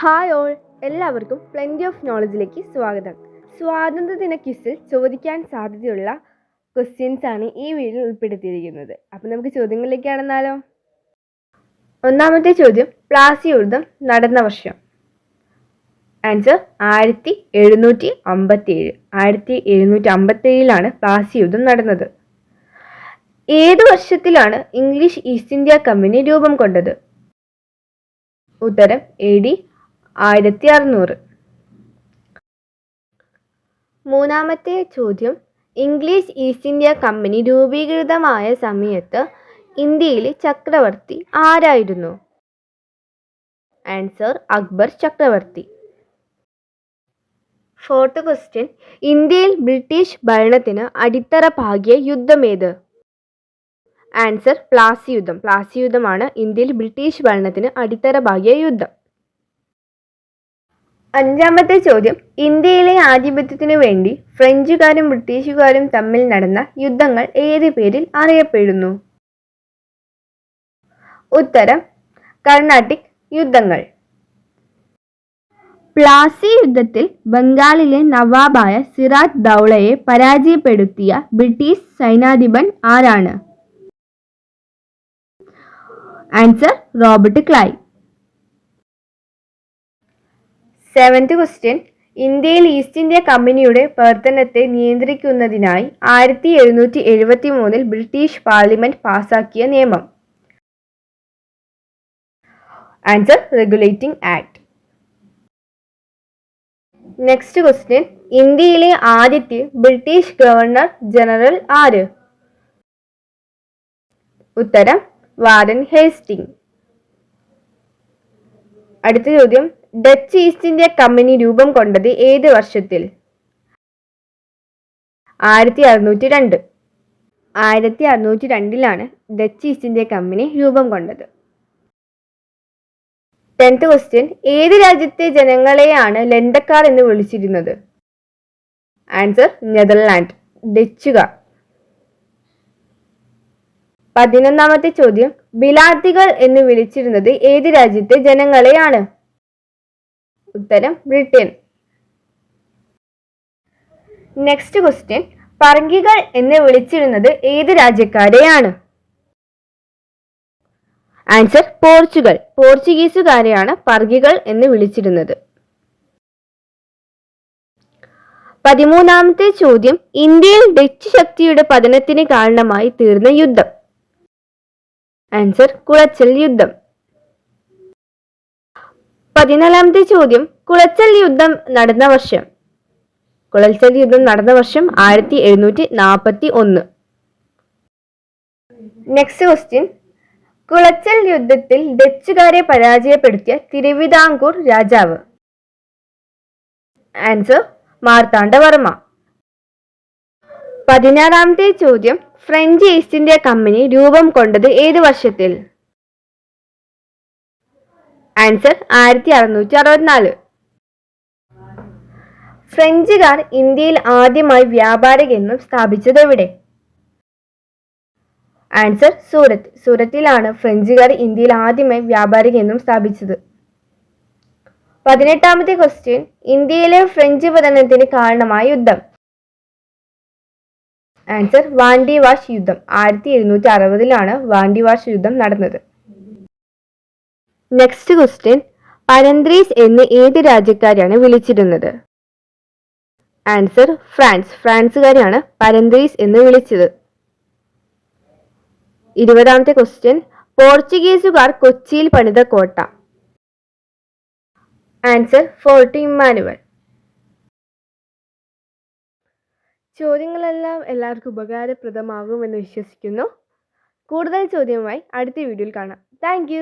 Hi all എല്ലാവർക്കും plenty of നോളജിലേക്ക് സ്വാഗതം. സ്വാതന്ത്ര്യദിന ക്വിസിൽ ചോദിക്കാൻ സാധ്യതയുള്ള ക്വസ്റ്റ്യൻസ് ആണ് ഈ വീഡിയോയിൽ ഉൾപ്പെടുത്തിയിരിക്കുന്നത്. അപ്പം നമുക്ക് ചോദ്യങ്ങളിലേക്കാണെന്നാലോ ഒന്നാമത്തെ ചോദ്യം പ്ലാസി യുദ്ധം നടന്ന വർഷം. ആൻസർ ആയിരത്തി എഴുന്നൂറ്റി അമ്പത്തി ഏഴ് ആയിരത്തി എഴുന്നൂറ്റി അമ്പത്തി ഏഴിലാണ് പ്ലാസി യുദ്ധം നടന്നത്. ഏത് വർഷത്തിലാണ് ഇംഗ്ലീഷ് ഈസ്റ്റ് ഇന്ത്യ കമ്പനി രൂപം കൊണ്ടത്? ഉത്തരം എ ഡി ആയിരത്തി അറുന്നൂറ് മൂന്നാമത്തെ ചോദ്യം. ഇംഗ്ലീഷ് ഈസ്റ്റ് ഇന്ത്യ കമ്പനി രൂപീകൃതമായ സമയത്ത് ഇന്ത്യയിലെ ചക്രവർത്തി ആരായിരുന്നു? ആൻസർ അക്ബർ ചക്രവർത്തി. Fourth question. ഇന്ത്യയിൽ ബ്രിട്ടീഷ് ഭരണത്തിന് അടിത്തറ പാകിയ യുദ്ധമേത് ആൻസർ പ്ലാസി യുദ്ധം. പ്ലാസി യുദ്ധമാണ് ഇന്ത്യയിൽ ബ്രിട്ടീഷ് ഭരണത്തിന് അടിത്തറ പാകിയ യുദ്ധം. അഞ്ചാമത്തെ ചോദ്യം. ഇന്ത്യയിലെ ആധിപത്യത്തിനു വേണ്ടി ഫ്രഞ്ചുകാരും ബ്രിട്ടീഷുകാരും തമ്മിൽ നടന്ന യുദ്ധങ്ങൾ ഏത് പേരിൽ അറിയപ്പെടുന്നു? ഉത്തരം കർണാട്ടിക് യുദ്ധങ്ങൾ. പ്ലാസി യുദ്ധത്തിൽ ബംഗാളിലെ നവാബായ സിറാജ് ദൗളയെ പരാജയപ്പെടുത്തിയ ബ്രിട്ടീഷ് സൈനാധിപൻ ആരാണ്? Answer Robert Clive. Seventh question ഇന്ത്യയിൽ ഈസ്റ്റ് ഇന്ത്യ കമ്പനിയുടെ പ്രവർത്തനത്തെ നിയന്ത്രിക്കുന്നതിനായി ആയിരത്തി എഴുന്നൂറ്റി എഴുപത്തി മൂന്നിൽ ബ്രിട്ടീഷ് പാർലമെന്റ് പാസാക്കിയ നിയമം. Answer regulating act. Next question ഇന്ത്യയിലെ ആദ്യത്തെ ബ്രിട്ടീഷ് ഗവർണർ ജനറൽ ആര്? ഉത്തരം വാരൻ ഹേസ്റ്റിംഗ്. അടുത്ത ചോദ്യം ഡച്ച് ഈസ്റ്റ് ഇന്ത്യ കമ്പനി രൂപം കൊണ്ടത് ഏത് വർഷത്തിൽ? ആയിരത്തി അറുന്നൂറ്റി രണ്ട് ആയിരത്തി അറുന്നൂറ്റി രണ്ടിലാണ് ഡച്ച് ഈസ്റ്റ് ഇന്ത്യ കമ്പനി രൂപം കൊണ്ടത്. ടെൻത്ത് ക്വസ്റ്റ്യൻ ഏത് രാജ്യത്തെ ജനങ്ങളെയാണ് ലണ്ടക്കാർ എന്ന് വിളിച്ചിരുന്നത്? ആൻസർ നെതർലാൻഡ് ഡച്ചുകാർ. പതിനൊന്നാമത്തെ ചോദ്യം ബിലാത്തികൾ എന്ന് വിളിച്ചിരുന്നത് ഏത് രാജ്യത്തെ ജനങ്ങളെയാണ്? ഉത്തരം ബ്രിട്ടൻ നെക്സ്റ്റ് ക്വസ്റ്റ്യൻ പറങ്കികൾ എന്ന് വിളിച്ചിരുന്നത് ഏത് രാജ്യക്കാരെയാണ്? Answer Portugal. പോർച്ചുഗീസുകാരെയാണ് പറങ്കികൾ എന്ന് വിളിച്ചിരുന്നത്. പതിമൂന്നാമത്തെ ചോദ്യം. ഇന്ത്യയിൽ ഡച്ച് ശക്തിയുടെ പതനത്തിന് കാരണമായി തീർന്ന യുദ്ധം. ആൻസർ കുളച്ചൽ യുദ്ധം. പതിനാലാമത്തെ ചോദ്യം. കുളച്ചൽ യുദ്ധം നടന്ന വർഷം. കുളച്ചൽ യുദ്ധം നടന്ന വർഷം ആയിരത്തി എഴുന്നൂറ്റി നാൽപ്പത്തി ഒന്ന് നെക്സ്റ്റ് ക്വസ്റ്റ്യൻ കുളച്ചൽ യുദ്ധത്തിൽ ഡച്ചുകാരെ പരാജയപ്പെടുത്തിയ തിരുവിതാംകൂർ രാജാവ്. ആൻസർ മാർത്താണ്ഡവർമ്മ. പതിനാറാമത്തെ ചോദ്യം. ഫ്രഞ്ച് ഈസ്റ്റ് ഇന്ത്യ കമ്പനി രൂപം കൊണ്ടത് ഏത് വർഷത്തിൽ? ആൻസർ ആയിരത്തി അറുന്നൂറ്റി അറുപത്തിനാല് ഫ്രഞ്ചുകാർ ഇന്ത്യയിൽ ആദ്യമായി വ്യാപാര കേന്ദ്രം സ്ഥാപിച്ചത് എവിടെ? ആൻസർ സൂറത്ത്. സൂറത്തിലാണ് ഫ്രഞ്ചുകാർ ഇന്ത്യയിൽ ആദ്യമായി വ്യാപാര കേന്ദ്രം സ്ഥാപിച്ചത്. പതിനെട്ടാമത്തെ ക്വസ്റ്റ്യൻ ഇന്ത്യയിലെ ഫ്രഞ്ച് പതനത്തിന് കാരണമായ യുദ്ധം. ആൻസർ വാണ്ടി വാഷ് യുദ്ധം. ആയിരത്തി എഴുന്നൂറ്റി അറുപതിലാണ് വാണ്ടി വാഷ് യുദ്ധം നടന്നത്. നെക്സ്റ്റ് ക്വസ്റ്റ്യൻ പരന്ത്രീസ് എന്ന് ഏത് രാജ്യക്കാരെയാണ് വിളിച്ചിരുന്നത്? ആൻസർ ഫ്രാൻസ് ഫ്രാൻസുകാരെയാണ് പരന്ത്രീസ് എന്ന് വിളിച്ചത്. ഇരുപതാമത്തെ ക്വസ്റ്റ്യൻ പോർച്ചുഗീസുകാർ കൊച്ചിയിൽ പണിത കോട്ട. ആൻസർ ഫോർട്ടി ഇമ്മാനുവൽ ചോദ്യങ്ങളെല്ലാം എല്ലാവർക്കും ഉപകാരപ്രദമാകുമെന്ന് വിശ്വസിക്കുന്നു. കൂടുതൽ ചോദ്യവുമായി അടുത്ത വീഡിയോയിൽ കാണാം. താങ്ക്